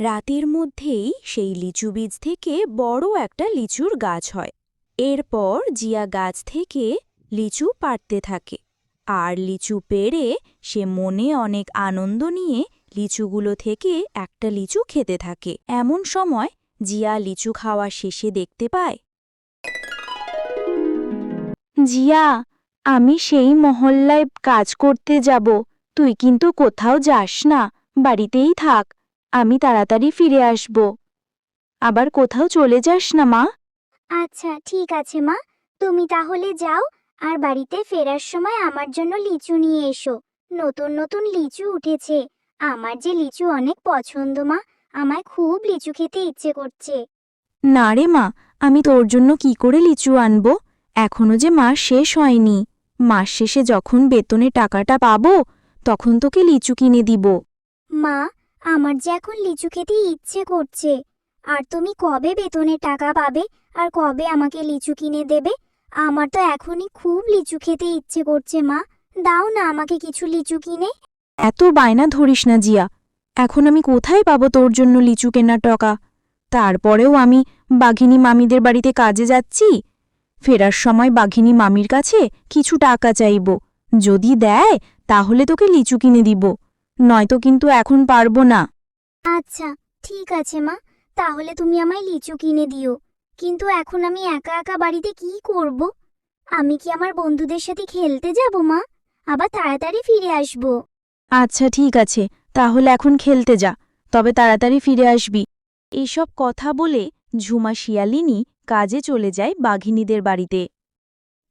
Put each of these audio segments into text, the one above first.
রাতের মধ্যেই সেই লিচু বীজ থেকে বড় একটা লিচুর গাছ হয়। এরপর জিয়া গাছ থেকে লিচু পাড়তে থাকে। আর লিচু পেড়ে সে মনে অনেক আনন্দ নিয়ে লিচুগুলো থেকে একটা লিচু খেতে থাকে। এমন সময় জিয়া লিচু খাওয়া শেষে দেখতে পায়, জিয়া, আমি সেই মহল্লায় কাজ করতে যাব। তুই কিন্তু কোথাও যাস না, বাড়িতেই থাক। আমি তাড়াতাড়ি ফিরে আসব। আবার কোথাও চলে যাস না মা। আচ্ছা ঠিক আছে মা। তুমি তাহলে যাও আর বাড়িতে ফেরার সময় আমার জন্য লিচু নিয়ে এসো। নতুন নতুন লিচু উঠেছে। আমার যে লিচু অনেক পছন্দ মা। আমায় খুব লিচু খেতে ইচ্ছে করছে। না রে মা আমি তোর জন্য কি করে লিচু আনব? এখনও যে মাস শেষ হয়নি। মাস শেষে যখন বেতনে টাকাটা পাবো তখন তোকে লিচু কিনে দিব। মা আমার যে এখন লিচু খেতে ইচ্ছে করছে। আর তুমি কবে বেতনের টাকা পাবে আর কবে আমাকে লিচু কিনে দেবে? আমার তো এখনই খুব লিচু খেতে ইচ্ছে করছে, মা। দাও না আমাকে কিছু লিচু কিনে। এত বায়না ধরিস না জিয়া। এখন আমি কোথায় পাবো তোর জন্য লিচু কেনার টাকা? তারপরেও আমি বাঘিনী মামিদের বাড়িতে কাজে যাচ্ছি? ফেরার সময় বাঘিনী মামির কাছে কিছু টাকা চাইব। যদি দেয়, তাহলে তোকে লিচু কিনে দিব। নয়তো কিন্তু এখন পারব না। আচ্ছা ঠিক আছে মা তাহলে তুমি আমায় লিচু কিনে দিও। কিন্তু এখন আমি একা একা বাড়িতে কি করব? আমি কি আমার বন্ধুদের সাথে খেলতে যাব মা? আবার তাড়াতাড়ি ফিরে আসব। আচ্ছা ঠিক আছে তাহলে এখন খেলতে যা তবে তাড়াতাড়ি ফিরে আসবি। এসব কথা বলে ঝুমা শিয়ালিনী কাজে চলে যায় বাঘিনীদের বাড়িতে।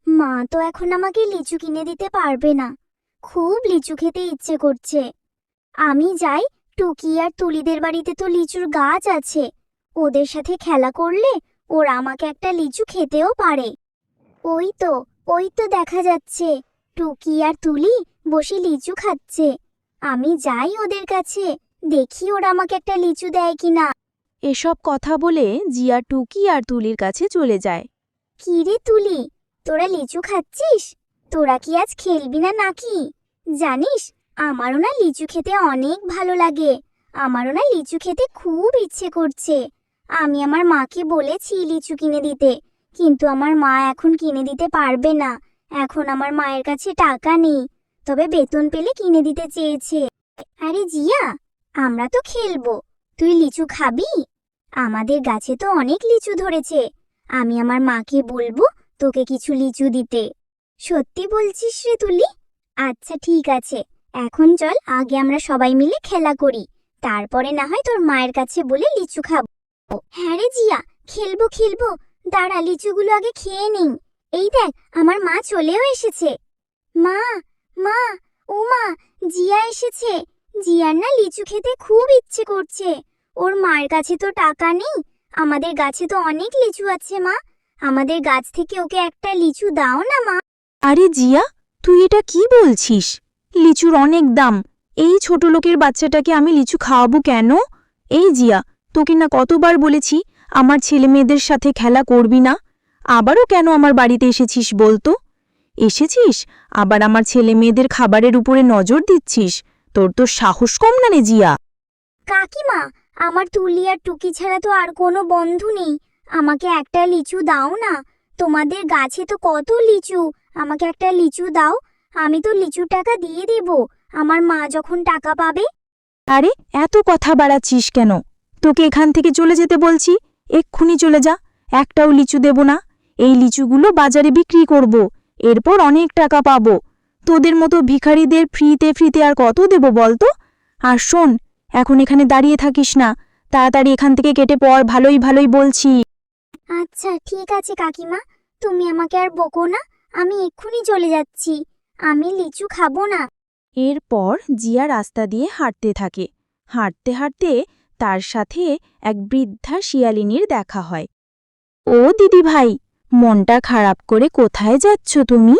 মা তো এখন আমাকে লিচু কিনে দিতে পারবে না। খুব লিচু খেতে ইচ্ছে করছে। আমি যাই টুকি আর তুলিদের বাড়িতে তো লিচুর গাছ আছে। ওদের সাথে খেলা করলে ওরা আমাকে একটা লিচু খেতেও পারে। ওই তো ওই তো দেখা যাচ্ছে টুকি আর তুলি বসে লিচু খাচ্ছে। আমি যাই ওদের কাছে দেখি ওরা আমাকে একটা লিচু দেয় কিনা। এসব কথা বলে জিয়া টুকি আর তুলির কাছে চলে যায়। কি রে তুলি তোরা লিচু খাচ্ছিস? তোরা কি আজ খেলবি না নাকি? জানিস আমারও না লিচু খেতে অনেক ভালো লাগে। আমারও না লিচু খেতে খুব ইচ্ছে করছে। আমি আমার মাকে বলেছি লিচু কিনে দিতে, কিন্তু আমার মা এখন কিনে দিতে পারবে না। এখন আমার মায়ের কাছে টাকা নেই, তবে বেতন পেলে কিনে দিতে চেয়েছে। আরে জিয়া, আমরা তো খেলব। তুই লিচু খাবি? আমাদের গাছে তো অনেক লিচু ধরেছে। আমি আমার মাকে বলব তোকে কিছু লিচু দিতে। সত্যি বলছিস রে তুলি? আচ্ছা ঠিক আছে। এখন চল, আগে আমরা সবাই মিলে খেলা করি। তারপরে না হয় তোর মায়ের কাছে বলে লিচু খাব। হ্যাঁ রে জিয়া, খেলব খেলব। দাঁড়া, লিচুগুলো আগে খেয়ে নেই। এই দেখ, আমার মা চলেও এসেছে। মা মা, ও মা, জিয়া এসেছে। জিয়ার না লিচু খেতে খুব ইচ্ছে করছে। ওর মায়ের কাছে তো টাকা নেই। আমাদের গাছে তো অনেক লিচু আছে, মা। আমাদের গাছ থেকে ওকে একটা লিচু দাও না, মা। আরে জিয়া, তুই এটা কি বলছিস? লিচুর অনেক দাম। এই ছোট লোকের বাচ্চাটাকে আমি লিচু খাওয়াবো কেন? এই জিয়া, তোকে না কতবার বলেছি আমার ছেলে মেয়েদের সাথে খেলা করবি না? আবারও কেন আমার বাড়িতে এসেছিস বলতো? এসেছিস? আবার আমার ছেলে মেয়েদের খাবারের উপরে নজর দিচ্ছিস? তোর তো সাহস কম না রে জিয়া। কাকিমা, আমার তুলি আর টুকি ছাড়া তো আর কোনো বন্ধু নেই। আমাকে একটা লিচু দাও না। তোমাদের গাছে তো কত লিচু। আমাকে একটা লিচু দাও। আমি তো লিচুর টাকা দিয়ে দেব। আমার মা যখন টাকা পাবে? আরে এত কথা বাড়াচ্ছিস কেন? তোকে এখান থেকে চলে যেতে বলছি। এক্ষুনি চলে যা একটাও লিচু দেব না। এই লিচুগুলো বাজারে বিক্রি করব। এরপর অনেক টাকা পাবো। তোদের মতো ভিখারিদের ফ্রিতে ফ্রিতে আর কত দেব বলতো? আর শোন এখন এখানে দাঁড়িয়ে থাকিস না। তাড়াতাড়ি এখান থেকে কেটে পর ভালোই ভালোই বলছি। আচ্ছা ঠিক আছে কাকিমা। তুমি আমাকে আর বকো না। আমি এক্ষুনি চলে যাচ্ছি। আমি লিচু খাব না। এরপর জিয়া রাস্তা দিয়ে হাঁটতে থাকে। হাঁটতে হাঁটতে তার সাথে এক বৃদ্ধা শিয়ালিনীর দেখা হয়। ও দিদি ভাই মনটা খারাপ করে কোথায় যাচ্ছ তুমি?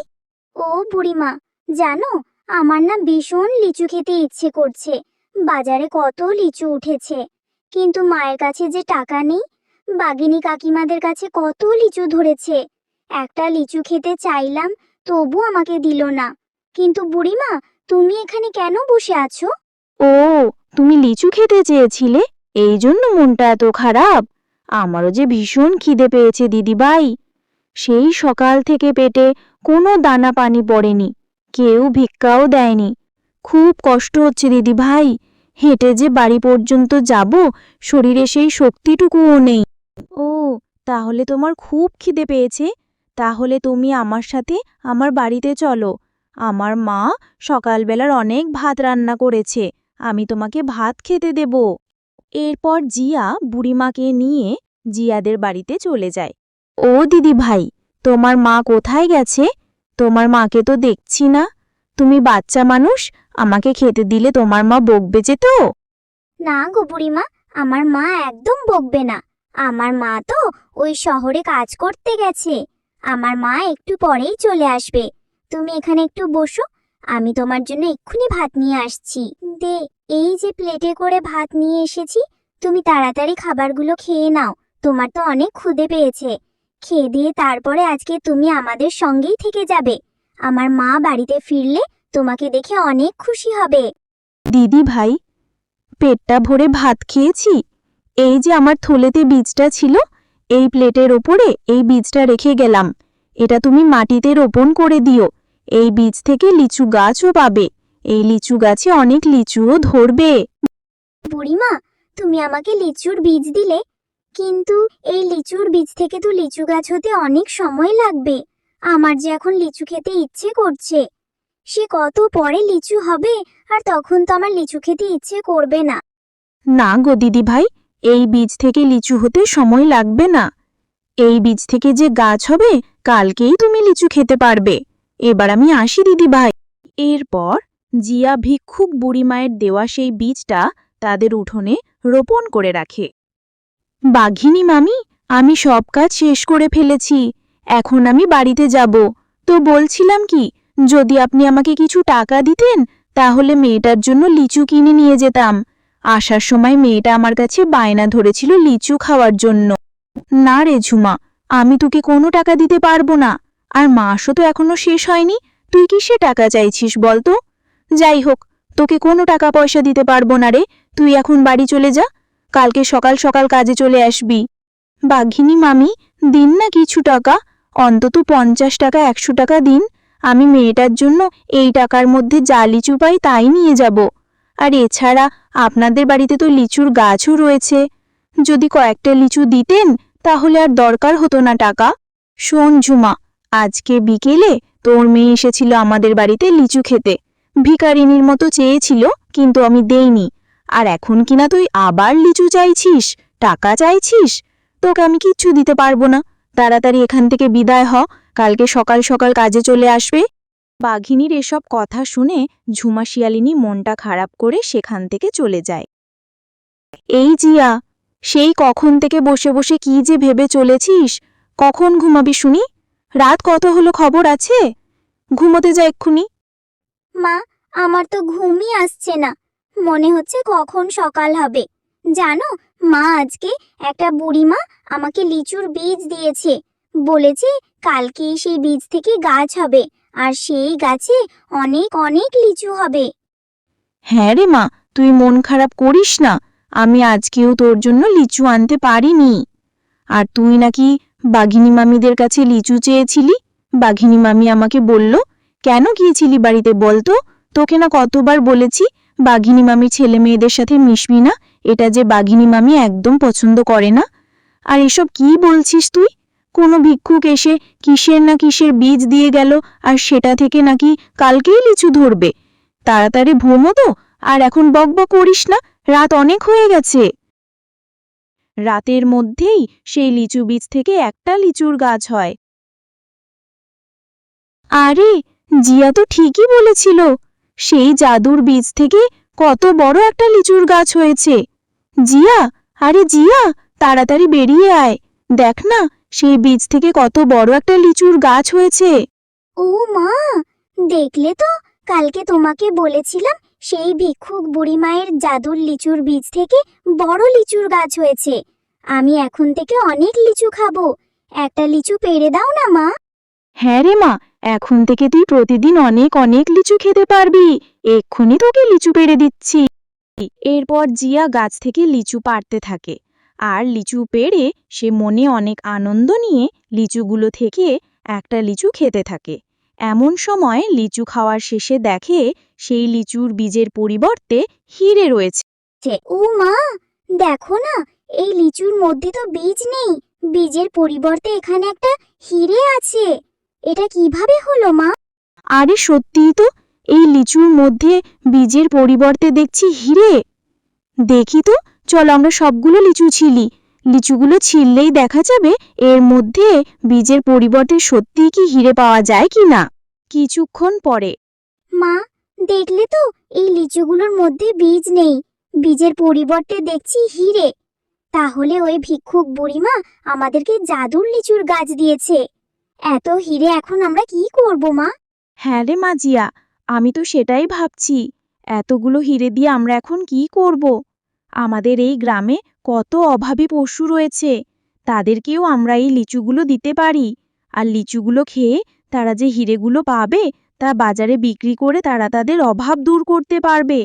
ও বুড়িমা জানো আমার না ভীষণ লিচু খেতে ইচ্ছে করছে। বাজারে কত লিচু উঠেছে। কিন্তু মায়ের কাছে যে টাকা নেই বাগিনী কাকিমাদের কাছে কত লিচু ধরেছে। একটা লিচু খেতে চাইলাম তবু আমাকে দিল না। কিন্তু বুড়িমা তুমি এখানে কেন বসে আছো? ও তুমি লিচু খেতে চেয়েছিলে? এই জন্য মনটা এত খারাপ। আমারও যে ভীষণ খিদে পেয়েছে দিদিভাই। সেই সকাল থেকে পেটে কোনো দানা পানি পড়েনি। কেউ ভিক্ষাও দেয়নি। খুব কষ্ট হচ্ছে দিদি ভাই হেঁটে যে বাড়ি পর্যন্ত যাব শরীরে সেই শক্তিটুকুও নেই। ও তাহলে তোমার খুব খিদে পেয়েছে? তাহলে তুমি আমার সাথে আমার বাড়িতে চলো। আমার মা সকালবেলার অনেক ভাত রান্না করেছে। আমি তোমাকে ভাত খেতে দেব। এরপর জিয়া বুড়িমাকে নিয়ে জিয়াদের বাড়িতে চলে যায়। ও দিদি ভাই তোমার মা কোথায় গেছে? তোমার মাকে তো দেখছি না। তুমি বাচ্চা মানুষ, আমাকে খেতে দিলে তোমার মা বকবে যে তো? না গো বুড়িমা, আমার মা একদম বকবে না। আমার মা তো ওই শহরে কাজ করতে গেছে। আমার মা একটু পরেই চলে আসবে। তুমি এখানে একটু বসো, আমি তোমার জন্য এক্ষুনি ভাত নিয়ে আসছি। দে, এই যে প্লেটে করে ভাত নিয়ে এসেছি, তুমি তাড়াতাড়ি খাবারগুলো খেয়ে নাও, তোমার তো অনেক ক্ষুধে পেয়েছে। খেয়ে দিয়ে তারপরে আজকে তুমি আমাদের সঙ্গেই থেকে যাবে। আমার মা বাড়িতে ফিরলে তোমাকে দেখে অনেক খুশি হবে। দিদি ভাই, পেটটা ভরে ভাত খেয়েছি? এই যে আমার থলেতে বীজটা ছিল এই প্লেটের ওপরে এই বীজটা রেখে গেলাম। এটা তুমি মাটিতে রোপণ করে দিও। এই বীজ থেকে লিচু গাছও পাবে। এই লিচু গাছে অনেক লিচুও ধরবে। বুড়িমা তুমি আমাকে লিচুর বীজ দিলে। কিন্তু এই লিচুর বীজ থেকে তো লিচু গাছ হতে অনেক সময় লাগবে। আমার যে এখন লিচু খেতে ইচ্ছে করছে। সে কত পরে লিচু হবে আর তখন তো আমার লিচু খেতে ইচ্ছে করবে না। না গো দিদি ভাই এই বীজ থেকে লিচু হতে সময় লাগবে না। এই বীজ থেকে যে গাছ হবে, কালকেই তুমি লিচু খেতে পারবে। এবার আমি আসি, দিদি ভাই। এরপর জিয়া ভিক্ষুক বুড়িমায়ের দেওয়া সেই বীজটা তাদের উঠোনে রোপণ করে রাখে। বাঘিনী মামি, আমি সব কাজ শেষ করে ফেলেছি, এখন আমি বাড়িতে যাব। তো বলছিলাম কি, যদি আপনি আমাকে কিছু টাকা দিতেন, তাহলে মেয়েটার জন্য লিচু কিনে নিয়ে যেতাম। আসার সময় মেয়েটা আমার কাছে বায়না ধরেছিল লিচু খাওয়ার জন্য। না রে ঝুমা, আমি তোকে কোনো টাকা দিতে পারব না। আর মাসও তো এখনও শেষ হয়নি। তুই কিসে টাকা চাইছিস বল তো? যাই হোক, তোকে কোনো টাকা পয়সা দিতে পারব না রে। তুই এখন বাড়ি চলে যা। কালকে সকাল সকাল কাজে চলে আসবি। বাঘিনী মামি, দিন না কিছু টাকা? অন্তত পঞ্চাশ টাকা, একশো টাকা দিন। আমি মেয়েটার জন্য এই টাকার মধ্যে যা লিচু পাই তাই নিয়ে যাব। আর এছাড়া আপনাদের বাড়িতে তো লিচুর গাছও রয়েছে। যদি কয়েকটা লিচু দিতেন, তাহলে আর দরকার হতো না টাকা। শোন ঝুমা, আজকে বিকেলে তোর মেয়ে এসেছিল আমাদের বাড়িতে লিচু খেতে। ভিকারিনীর মতো চেয়েছিল, কিন্তু আমি দেইনি। আর এখন কিনা তুই আবার লিচু চাইছিস? টাকা চাইছিস? তোকে আমি কিচ্ছু দিতে পারব না। তাড়াতাড়ি এখান থেকে বিদায় হ। কালকে সকাল সকাল কাজে চলে আসবে। বাঘিনীর এসব কথা শুনে ঝুমা শিয়ালিনী মনটা খারাপ করে সেখান থেকে চলে যায়। এই জিয়া, সেই কখন থেকে বসে বসে কি যে ভেবে চলেছিস? কখন ঘুমাবি শুনি? রাত কত হলো খবর আছে? ঘুমোতে যা এক্ষুনি। মা, আমার তো ঘুমই আসছে না। মনে হচ্ছে কখন সকাল হবে। জানো, মা আজকে একটা বুড়িমা আমাকে লিচুর বীজ দিয়েছে। বলেছে কালকে সেই বীজ থেকে গাছ হবে। আর সেই গাছে অনেক অনেক লিচু হবে। হ্যাঁ রে মা, তুই মন খারাপ করিস না। আমি আজকেও তোর জন্য লিচু আনতে পারিনি। আর তুই নাকি বাঘিনী মামিদের কাছে লিচু চেয়েছিলি? বাঘিনী মামি আমাকে বলল, কেন গিয়েছিলি বাড়িতে বলতো তোকে না কতবার বলেছি, বাঘিনী মামির ছেলে মেয়েদের সাথে মিশবি না? এটা যে বাঘিনী মামি একদম পছন্দ করে না। আর এসব কি বলছিস তুই? কোনো ভিক্ষুক এসে কিসের না কিসের বীজ দিয়ে গেল আর সেটা থেকে নাকি কালকেই লিচু ধরবে। তাড়াতাড়ি ঘুমো তো, আর এখন বকবক করিস না, রাত অনেক হয়ে গেছে। রাতের মধ্যেই সেই লিচু বীজ থেকে একটা লিচুর গাছ হয়। আরে, জিয়া তো ঠিকই বলেছিল, সেই জাদুর বীজ থেকে কত বড় একটা লিচুর গাছ হয়েছে। জিয়া, আরে জিয়া, তাড়াতাড়ি বেরিয়ে আয়, দেখ না সেই বীজ থেকে কত বড় একটা লিচুর গাছ হয়েছে। ও মা দেখলে তো কালকে তোমাকে বলেছিলাম সেই ভিক্ষুক বুড়িমায়ের জাদুর লিচুর বীজ থেকে বড় লিচুর গাছ হয়েছে। আমি এখন থেকে অনেক লিচু খাব। একটা লিচু পেড়ে দাও না মা। হ্যাঁ রে মা এখন থেকে তুই প্রতিদিন অনেক অনেক লিচু খেতে পারবি। এক্ষুনি তোকে লিচু পেড়ে দিচ্ছি। এরপর জিয়া গাছ থেকে লিচু পাড়তে থাকে। আর লিচু পেড়ে সে মনে অনেক আনন্দ নিয়ে লিচুগুলো থেকে একটা লিচু খেতে থাকে। এমন সময় লিচু খাওয়ার শেষে দেখে সেই লিচুর বীজের পরিবর্তে হিরে রয়েছে। ও মা দেখো না এই লিচুর মধ্যে তো বীজ নেই। বীজের পরিবর্তে এখানে একটা হিরে আছে। এটা কীভাবে হলো মা? আরে সত্যিই তো এই লিচুর মধ্যে বীজের পরিবর্তে দেখছি হিরে। দেখি তো চল আমরা সবগুলো লিচু ছিলি। লিচুগুলো ছিললেই দেখা যাবে এর মধ্যে বীজের পরিবর্তে সত্যিই কি হিরে পাওয়া যায় কি না। কিছুক্ষণ পরে। মা দেখলে তো এই লিচুগুলোর মধ্যে বীজ নেই। বীজের পরিবর্তে দেখছি হিরে। তাহলে ওই ভিক্ষুক বুড়িমা আমাদেরকে জাদুর লিচুর গাছ দিয়েছে। এত হিরে এখন আমরা কি করব মা? হ্যাঁ রে মাজিয়া আমি তো সেটাই ভাবছি। এতগুলো হিরে দিয়ে আমরা এখন কি করব? আমাদের এই গ্রামে কত অভাবী পশু রয়েছে। তাদেরকেও আমরা এই লিচুগুলো দিতে পারি। আর লিচুগুলো খেয়ে তারা যে হিরেগুলো পাবে, তা বাজারে বিক্রি করে তারা তাদের অভাব দূর করতে পারবে।